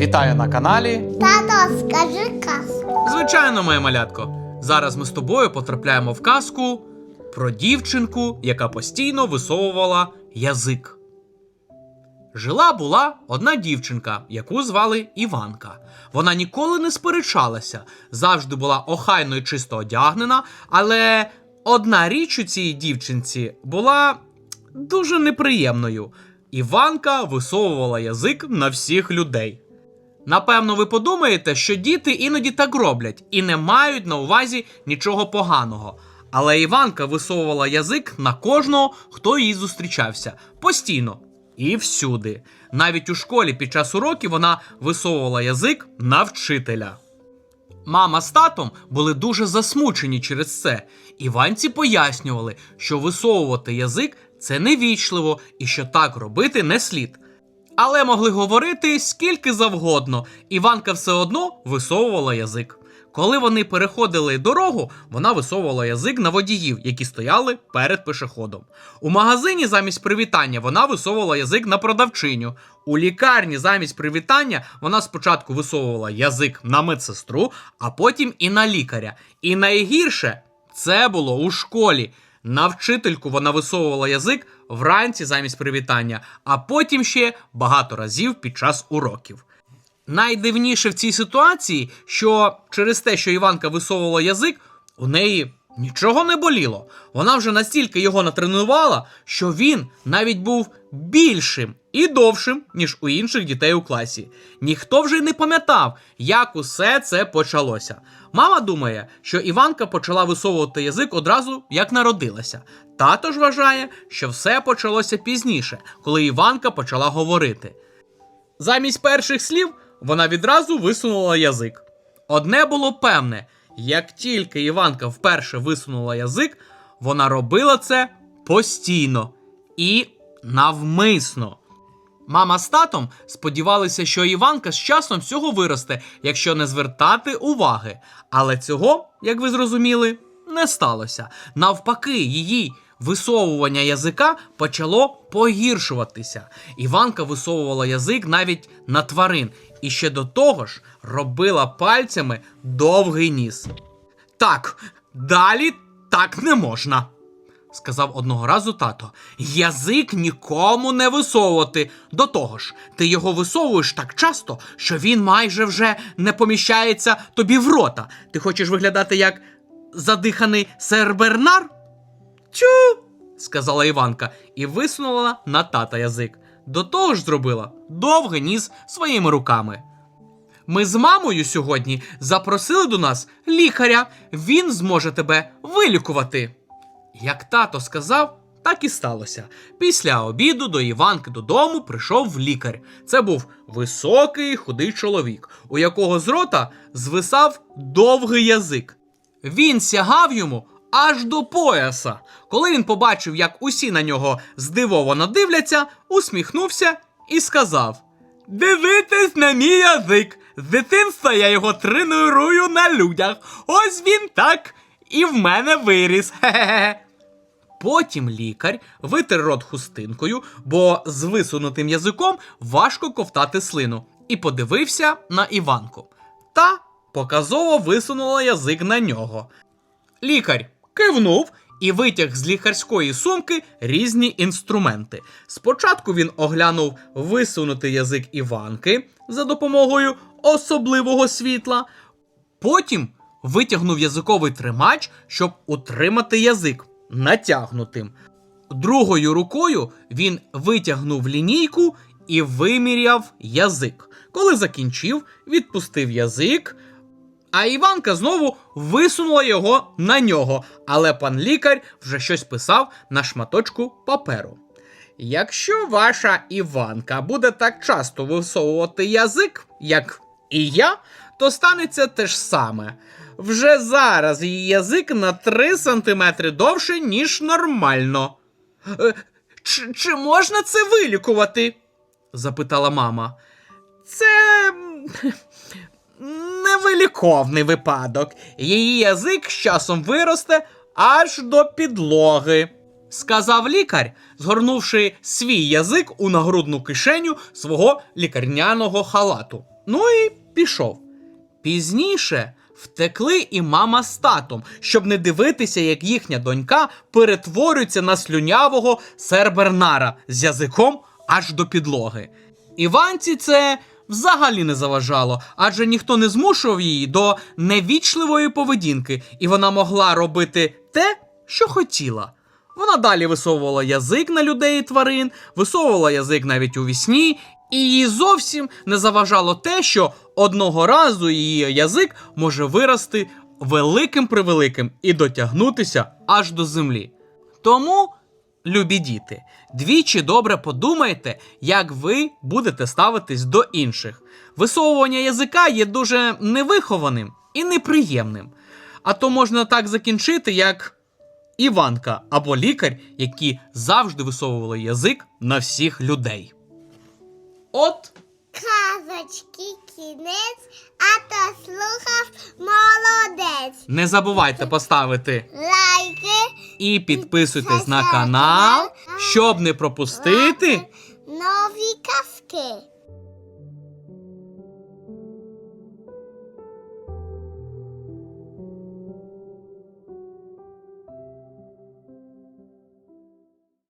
Вітаю на каналі. Тато, скажи казку. Звичайно, моє малятко. Зараз ми з тобою потрапляємо в казку про дівчинку, яка постійно висовувала язик. Жила була одна дівчинка, яку звали Іванка. Вона ніколи не сперечалася, завжди була охайно і чисто одягнена, але одна річ у цій дівчинці була дуже неприємною. Іванка висовувала язик на всіх людей. Напевно, ви подумаєте, що діти іноді так роблять і не мають на увазі нічого поганого. Але Іванка висовувала язик на кожного, хто їй зустрічався постійно і всюди. Навіть у школі під час уроків вона висовувала язик на вчителя. Мама з татом були дуже засмучені через це. Іванці пояснювали, що висовувати язик це невічливо і що так робити не слід. Але могли говорити скільки завгодно. Іванка все одно висовувала язик. Коли вони переходили дорогу, вона висовувала язик на водіїв, які стояли перед пешеходом. У магазині замість привітання вона висовувала язик на продавчиню. У лікарні замість привітання вона спочатку висовувала язик на медсестру, а потім і на лікаря. І найгірше це було у школі. На вчительку вона висовувала язик вранці замість привітання, а потім ще багато разів під час уроків. Найдивніше в цій ситуації, що через те, що Іванка висовувала язик, у неї нічого не боліло. Вона вже настільки його натренувала, що він навіть був більшим і довшим, ніж у інших дітей у класі. Ніхто вже й не пам'ятав, як усе це почалося. Мама думає, що Іванка почала висовувати язик одразу, як народилася. Тато ж вважає, що все почалося пізніше, коли Іванка почала говорити. Замість перших слів вона відразу висунула язик. Одне було певне: як тільки Іванка вперше висунула язик, вона робила це постійно і навмисно. Мама з татом сподівалися, що Іванка з часом всього виросте, якщо не звертати уваги. Але цього, як ви зрозуміли, не сталося. Навпаки, її висовування язика почало погіршуватися. Іванка висовувала язик навіть на тварин і ще до того ж робила пальцями довгий ніс. Так, далі так не можна сказав одного разу тато. Язик нікому не висовувати. До того ж, ти його висовуєш так часто, що він майже вже не поміщається тобі в рота. Ти хочеш виглядати як задиханий сер Тю, сказала Іванка і висунула на тата язик. До того ж зробила довгий ніс своїми руками. Ми з мамою сьогодні запросили до нас лікаря. Він зможе тебе вилікувати. Як тато сказав, так і сталося. Після обіду до Іванки додому прийшов лікар. Це був високий худий чоловік, у якого з рота звисав довгий язик. Він сягав йому аж до пояса. Коли він побачив, як усі на нього здивовано дивляться, усміхнувся і сказав: Дивитесь на мій язик. З дитинства я його тренирую на людях. Ось він так і в мене виріс. Хе-хе-хе. Потім лікар витер рот хустинкою, бо з висунутим язиком важко ковтати слину, і подивився на Іванку. Та показово висунула язик на нього. Лікар кивнув і витяг з лікарської сумки різні інструменти. Спочатку він оглянув висунутий язик Іванки за допомогою особливого світла, потім витягнув язиковий тримач, щоб утримати язик натягнутим. Другою рукою він витягнув лінійку і виміряв язик. Коли закінчив, відпустив язик. А Іванка знову висунула його на нього, але пан лікар вже щось писав на шматочку паперу. Якщо ваша Іванка буде так часто висовувати язик, як і я, то станеться те ж саме. Вже зараз її язик на 3 см довше, ніж нормально. «Е, Чи, чи можна це вилікувати? запитала мама. Це м, невиліковний випадок. Її язик з часом виросте аж до підлоги. Сказав лікар, згорнувши свій язик у нагрудну кишеню свого лікарняного халату. Ну і пішов. Пізніше втекли і мама з татом, щоб не дивитися, як їхня донька перетворюється на слюнявого сербернара з язиком аж до підлоги. Іванці це взагалі не заважало, адже ніхто не змушував її до невічливої поведінки, і вона могла робити те, що хотіла. Вона далі висовувала язик на людей і тварин, висовувала язик навіть у вісні, і їй зовсім не заважало те, що одного разу її язик може вирости великим превеликим і дотягнутися аж до землі. Тому, любі діти, двічі добре подумайте, як ви будете ставитись до інших. Висовування язика є дуже невихованим і неприємним. А то можна так закінчити, як Іванка або лікар, які завжди висовували язик на всіх людей. От Казочки кінець, а то слухав молодець. не забувайте поставити Лайки, і підписуйтесь на канал, щоб не пропустити нові казки.